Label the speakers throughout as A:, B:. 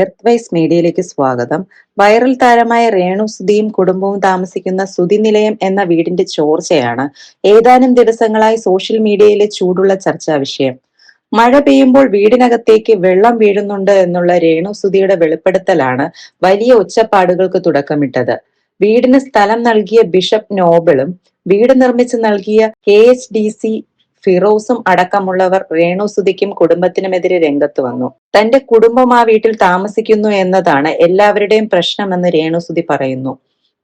A: Earth vice മീഡിയയിലേക്ക് സ്വാഗതം. Viral താരമായ രേണു സുധിയും കുടുംബവും താമസിക്കുന്ന സുധി നിലയം എന്ന വീടിന്റെ ചോർച്ചയാണ് ഏതാനും ദിവസങ്ങളായി സോഷ്യൽ മീഡിയയിലെ ചൂടുള്ള ചർച്ചാ വിഷയം. മഴ പെയ്യുമ്പോൾ വീടിനകത്തേക്ക് വെള്ളം വീഴുന്നുണ്ട് എന്നുള്ള രേണു സുധിയുടെ വെളിപ്പെടുത്തലാണ് വലിയ ഒച്ചപ്പാടുകൾക്ക് തുടക്കമിട്ടത്. വീടിന് സ്ഥലം നൽകിയ ബിഷപ്പ് നോബിളും വീട് നിർമ്മിച്ച് നൽകിയ കെ എച്ച് ഡി സി ഫിറോസും അടക്കമുള്ളവർ രേണുസുതിക്കും കുടുംബത്തിനുമെതിരെ രംഗത്ത് വന്നു. തന്റെ കുടുംബം ആ വീട്ടിൽ താമസിക്കുന്നു എന്നതാണ് എല്ലാവരുടെയും പ്രശ്നമെന്ന് രേണുസുതി പറയുന്നു.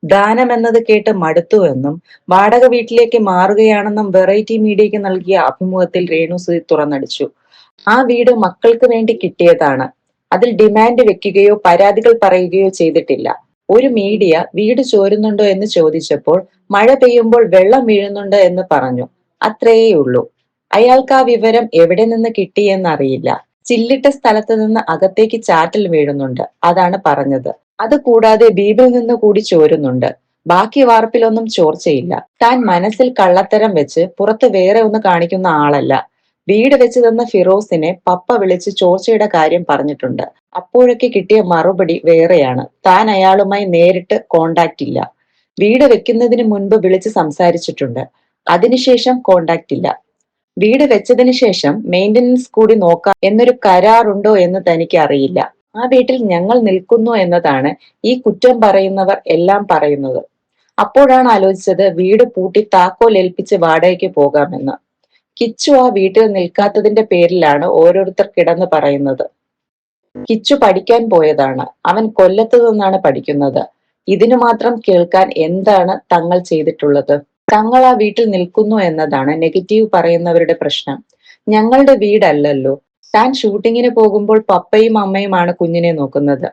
A: ദാനം എന്നത് കേട്ട് മടുത്തുവെന്നും വാടക വീട്ടിലേക്ക് മാറുകയാണെന്നും വെറൈറ്റി മീഡിയയ്ക്ക് നൽകിയ അഭിമുഖത്തിൽ രേണുസുതി തുറന്നടിച്ചു. ആ വീട് മക്കൾക്ക് വേണ്ടി കിട്ടിയതാണ്. അതിൽ ഡിമാൻഡ് വെക്കുകയോ പരാതികൾ പറയുകയോ ചെയ്തിട്ടില്ല. ഒരു മീഡിയ വീട് ചോരുന്നുണ്ടോ എന്ന് ചോദിച്ചപ്പോൾ മഴ പെയ്യുമ്പോൾ വെള്ളം വീഴുന്നുണ്ട് എന്ന് പറഞ്ഞു. അത്രയേയുള്ളൂ. അയാൾക്ക് ആ വിവരം എവിടെ നിന്ന് കിട്ടിയെന്നറിയില്ല. ചില്ലിട്ട സ്ഥലത്ത് നിന്ന് അകത്തേക്ക് ചാറ്റൽ വീഴുന്നുണ്ട്. അതാണ് പറഞ്ഞത്. അത് കൂടാതെ ബീബിൽ നിന്ന് കൂടി ചോരുന്നുണ്ട്. ബാക്കി വാർപ്പിലൊന്നും ചോർച്ചയില്ല. താൻ മനസ്സിൽ കള്ളത്തരം വെച്ച് പുറത്ത് വേറെ ഒന്ന് കാണിക്കുന്ന ആളല്ല. വീട് വെച്ച് തന്ന ഫിറോസിനെ പപ്പ വിളിച്ച് ചോർച്ചയുടെ കാര്യം പറഞ്ഞിട്ടുണ്ട്. അപ്പോഴൊക്കെ കിട്ടിയ മറുപടി വേറെയാണ്. താൻ അയാളുമായി നേരിട്ട് കോണ്ടാക്ട് ഇല്ല. വീട് വെക്കുന്നതിന് മുൻപ് വിളിച്ച് സംസാരിച്ചിട്ടുണ്ട്. അതിനുശേഷം കോണ്ടാക്ട് ഇല്ല. വീട് വെച്ചതിന് ശേഷം മെയിന്റനൻസ് കൂടി നോക്കാം എന്നൊരു കരാറുണ്ടോ എന്ന് തനിക്ക് അറിയില്ല ആ വീട്ടിൽ ഞങ്ങൾ നിൽക്കുന്നു എന്നതാണ് ഈ കുറ്റം പറയുന്നവർ എല്ലാം പറയുന്നത്. അപ്പോഴാണ് ആലോചിച്ചത് വീട് പൂട്ടി താക്കോൽ ഏൽപ്പിച്ച് വാടകയ്ക്ക് പോകാമെന്ന്. കിച്ചു ആ വീട്ടിൽ നിൽക്കാത്തതിന്റെ പേരിലാണ് ഓരോരുത്തർ കിടന്ന് പറയുന്നത്. കിച്ചു പഠിക്കാൻ പോയതാണ്. അവൻ കൊല്ലത്തു നിന്നാണ് പഠിക്കുന്നത്. ഇതിനു മാത്രം കേൾക്കാൻ എന്താണ് തങ്ങൾ ചെയ്തിട്ടുള്ളത്? തങ്ങൾ ആ വീട്ടിൽ നിൽക്കുന്നു എന്നതാണ് നെഗറ്റീവ് പറയുന്നവരുടെ പ്രശ്നം. ഞങ്ങളുടെ വീടല്ലല്ലോ. താൻ ഷൂട്ടിങ്ങിന് പോകുമ്പോൾ പപ്പയും അമ്മയുമാണ് കുഞ്ഞിനെ നോക്കുന്നത്.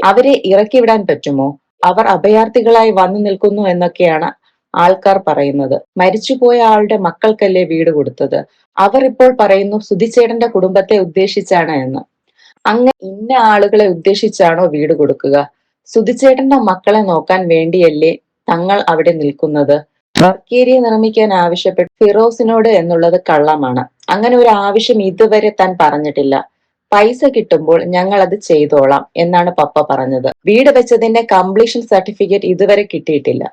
A: അവരെ ഇറക്കി വിടാൻ പറ്റുമോ? അവർ അഭയാർത്ഥികളായി വന്നു നിൽക്കുന്നു എന്നൊക്കെയാണ് ആൾക്കാർ പറയുന്നത്. മരിച്ചുപോയ ആളുടെ മക്കൾക്കല്ലേ വീട് കൊടുത്തത്? അവർ ഇപ്പോൾ പറയുന്നു സുധിച്ചേടന്റെ കുടുംബത്തെ ഉദ്ദേശിച്ചാണ് എന്ന്. അങ്ങനെ ഇന്ന ആളുകളെ ഉദ്ദേശിച്ചാണോ വീട് കൊടുക്കുക? സുധിച്ചേട്ടന്റെ മക്കളെ നോക്കാൻ വേണ്ടിയല്ലേ തങ്ങൾ അവിടെ നിൽക്കുന്നത്? വർക്ക് ഏരിയ നിർമ്മിക്കാൻ ആവശ്യപ്പെട്ട ഫിറോസിനോട് എന്നുള്ളത് കള്ളമാണ്. അങ്ങനെ ഒരു ആവശ്യം ഇതുവരെ താൻ പറഞ്ഞിട്ടില്ല. പൈസ കിട്ടുമ്പോൾ ഞങ്ങൾ അത് ചെയ്തോളാം എന്നാണ് പപ്പ പറഞ്ഞത്. വീട് വെച്ചതിന്റെ കംപ്ലീഷൻ സർട്ടിഫിക്കറ്റ് ഇതുവരെ കിട്ടിയിട്ടില്ല.